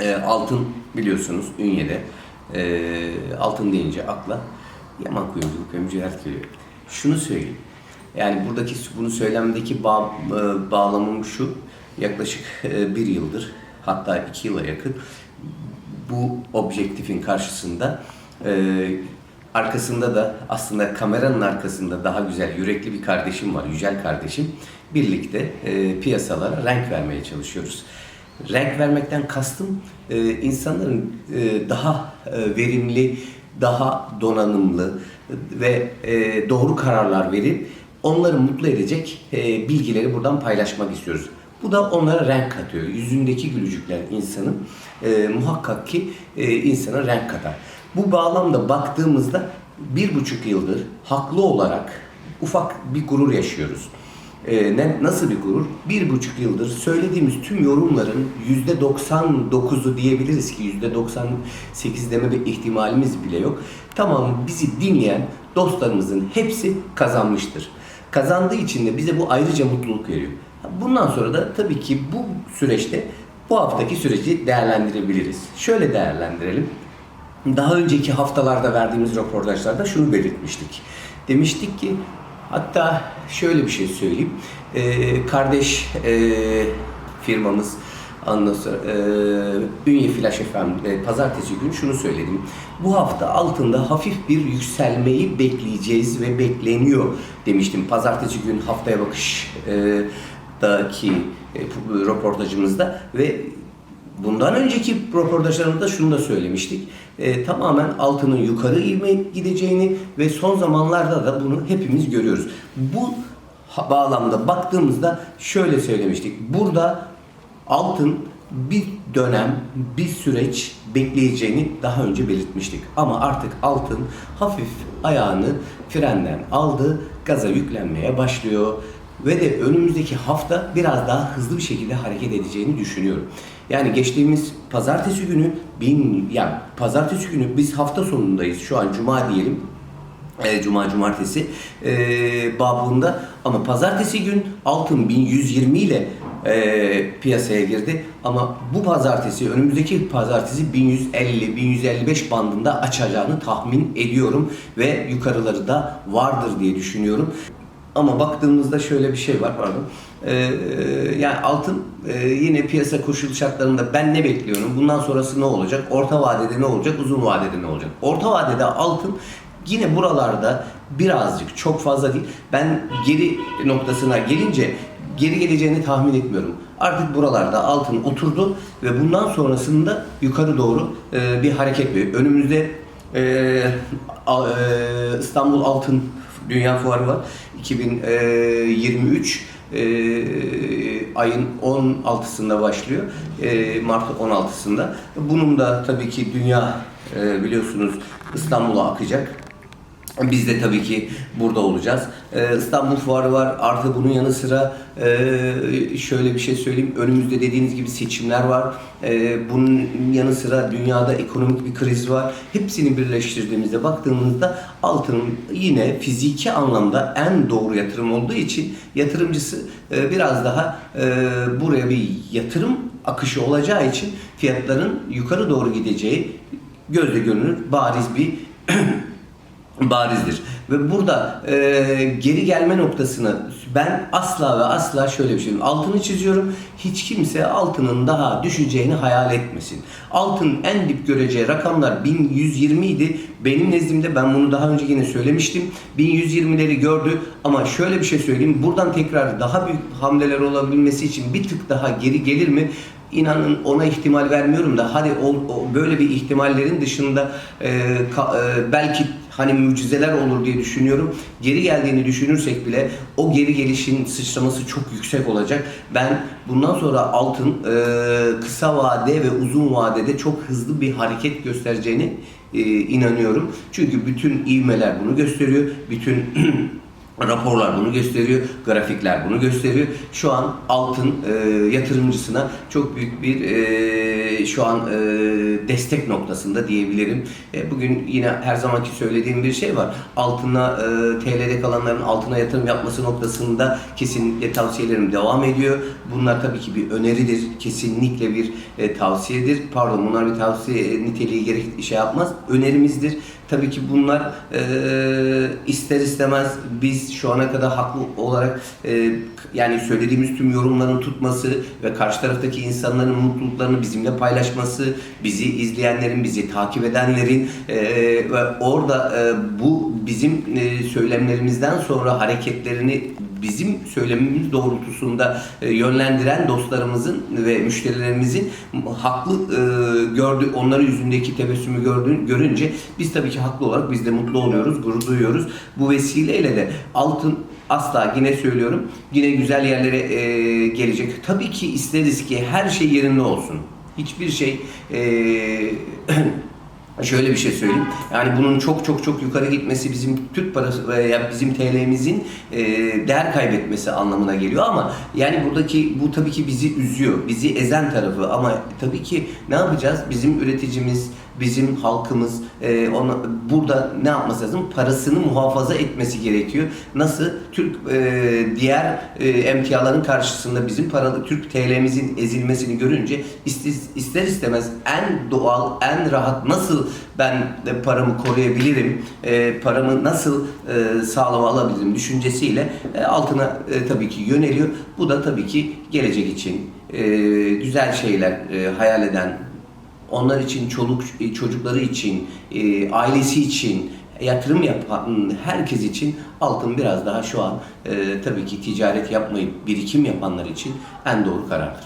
E, altın biliyorsunuz Ünye'de. E, altın deyince akla yaman kuyumculuk ve mücevher geliyor. Şunu söyleyeyim. Yani buradaki bunu söylemdeki bağ, e, bağlamım şu. Yaklaşık e, bir yıldır hatta iki yıla yakın bu objektifin karşısında e, arkasında da aslında kameranın arkasında daha güzel yürekli bir kardeşim var, Yücel kardeşim. Birlikte e, piyasalara renk vermeye çalışıyoruz. Renk vermekten kastım e, insanların e, daha e, verimli, daha donanımlı ve e, doğru kararlar verip onları mutlu edecek e, bilgileri buradan paylaşmak istiyoruz. Bu da onlara renk katıyor. Yüzündeki gülücükler insanın e, muhakkak ki e, insana renk katar. Bu bağlamda baktığımızda bir buçuk yıldır haklı olarak ufak bir gurur yaşıyoruz. E, ne, nasıl bir gurur? Bir buçuk yıldır söylediğimiz tüm yorumların yüzde 99'u diyebiliriz ki yüzde 98 deme bir ihtimalimiz bile yok. Tamam bizi dinleyen dostlarımızın hepsi kazanmıştır. Kazandığı için de bize bu ayrıca mutluluk veriyor. Bundan sonra da tabii ki bu süreçte bu haftaki süreci değerlendirebiliriz. Şöyle değerlendirelim. Daha önceki haftalarda verdiğimiz röportajlarda şunu belirtmiştik. Demiştik ki hatta şöyle bir şey söyleyeyim. Ee, kardeş e, firmamız Ondan sonra e, Ünye Flash FM e, pazartesi günü şunu söyledim. Bu hafta altında hafif bir yükselmeyi bekleyeceğiz ve bekleniyor demiştim. Pazartesi gün haftaya bakış e, daki e, röportajımızda ve bundan önceki röportajlarımızda şunu da söylemiştik. E, tamamen altının yukarı ivme gideceğini ve son zamanlarda da bunu hepimiz görüyoruz. Bu bağlamda baktığımızda şöyle söylemiştik. Burada altın bir dönem, bir süreç bekleyeceğini daha önce belirtmiştik. Ama artık altın hafif ayağını frenden aldı, gaza yüklenmeye başlıyor ve de önümüzdeki hafta biraz daha hızlı bir şekilde hareket edeceğini düşünüyorum. Yani geçtiğimiz pazartesi günü bin yani pazartesi günü biz hafta sonundayız. Şu an cuma diyelim. E, Cuma cumartesi e, babında ama pazartesi gün altın 1120 ile e, piyasaya girdi ama bu pazartesi önümüzdeki pazartesi 1150 1155 bandında açacağını tahmin ediyorum ve yukarıları da vardır diye düşünüyorum. Ama baktığımızda şöyle bir şey var pardon. Ee, yani altın e, yine piyasa koşul şartlarında ben ne bekliyorum? Bundan sonrası ne olacak? Orta vadede ne olacak? Uzun vadede ne olacak? Orta vadede altın yine buralarda birazcık çok fazla değil. Ben geri noktasına gelince geri geleceğini tahmin etmiyorum. Artık buralarda altın oturdu ve bundan sonrasında yukarı doğru e, bir hareket veriyor. Önümüzde e, a- e, İstanbul Altın Dünya Fuarı var. 2023 e, ayın 16'sında başlıyor. E, Mart 16'sında. Bunun da tabii ki dünya e, biliyorsunuz İstanbul'a akacak. Biz de tabii ki burada olacağız. Ee, İstanbul Fuarı var. Artı bunun yanı sıra e, şöyle bir şey söyleyeyim. Önümüzde dediğiniz gibi seçimler var. Ee, bunun yanı sıra dünyada ekonomik bir kriz var. Hepsini birleştirdiğimizde baktığımızda altının yine fiziki anlamda en doğru yatırım olduğu için yatırımcısı e, biraz daha e, buraya bir yatırım akışı olacağı için fiyatların yukarı doğru gideceği gözle görünür bariz bir barizdir. Ve burada e, geri gelme noktasını ben asla ve asla şöyle bir şey. Altını çiziyorum. Hiç kimse altının daha düşeceğini hayal etmesin. Altın en dip göreceği rakamlar 1120 idi. Benim nezdimde ben bunu daha önce yine söylemiştim. 1120'leri gördü ama şöyle bir şey söyleyeyim. Buradan tekrar daha büyük hamleler olabilmesi için bir tık daha geri gelir mi? İnanın ona ihtimal vermiyorum da hadi o, o böyle bir ihtimallerin dışında e, ka- e, belki hani mucizeler olur diye düşünüyorum. Geri geldiğini düşünürsek bile o geri gelişin sıçraması çok yüksek olacak. Ben bundan sonra altın e, kısa vade ve uzun vadede çok hızlı bir hareket göstereceğini e, inanıyorum. Çünkü bütün ivmeler bunu gösteriyor. Bütün Raporlar bunu gösteriyor, grafikler bunu gösteriyor. Şu an altın e, yatırımcısına çok büyük bir e, şu an e, destek noktasında diyebilirim. E, bugün yine her zamanki söylediğim bir şey var. Altına e, TL'de kalanların altına yatırım yapması noktasında kesinlikle tavsiyelerim devam ediyor. Bunlar tabii ki bir öneridir, kesinlikle bir e, tavsiyedir. Pardon bunlar bir tavsiye niteliği gerek şey yapmaz. Önerimizdir. Tabii ki bunlar e, ister istemez biz şu ana kadar haklı olarak e, yani söylediğimiz tüm yorumların tutması ve karşı taraftaki insanların mutluluklarını bizimle paylaşması, bizi izleyenlerin, bizi takip edenlerin e, ve orada e, bu bizim e, söylemlerimizden sonra hareketlerini bizim söylemimiz doğrultusunda e, yönlendiren dostlarımızın ve müşterilerimizin haklı e, gördü onların yüzündeki tebessümü görünce biz tabii ki haklı olarak biz de mutlu oluyoruz, gurur duyuyoruz. Bu vesileyle de altın asla yine söylüyorum yine güzel yerlere e, gelecek. Tabii ki isteriz ki her şey yerinde olsun. Hiçbir şey e, Şöyle bir şey söyleyeyim. Yani bunun çok çok çok yukarı gitmesi bizim Türk parası veya bizim TL'mizin e, değer kaybetmesi anlamına geliyor ama yani buradaki bu tabii ki bizi üzüyor. Bizi ezen tarafı ama tabii ki ne yapacağız? Bizim üreticimiz, bizim halkımız e, ona, burada ne yapması lazım? Parasını muhafaza etmesi gerekiyor. Nasıl? Türk e, diğer e, emtiaların karşısında bizim paralı Türk TL'mizin ezilmesini görünce ister, istemez en doğal, en rahat nasıl ben de paramı koruyabilirim, e, paramı nasıl e, sağlam alabilirim düşüncesiyle e, altına e, tabii ki yöneliyor. Bu da tabii ki gelecek için e, güzel şeyler e, hayal eden onlar için çoluk çocukları için, e, ailesi için yatırım yapan herkes için altın biraz daha şu an e, tabii ki ticaret yapmayıp birikim yapanlar için en doğru karardır.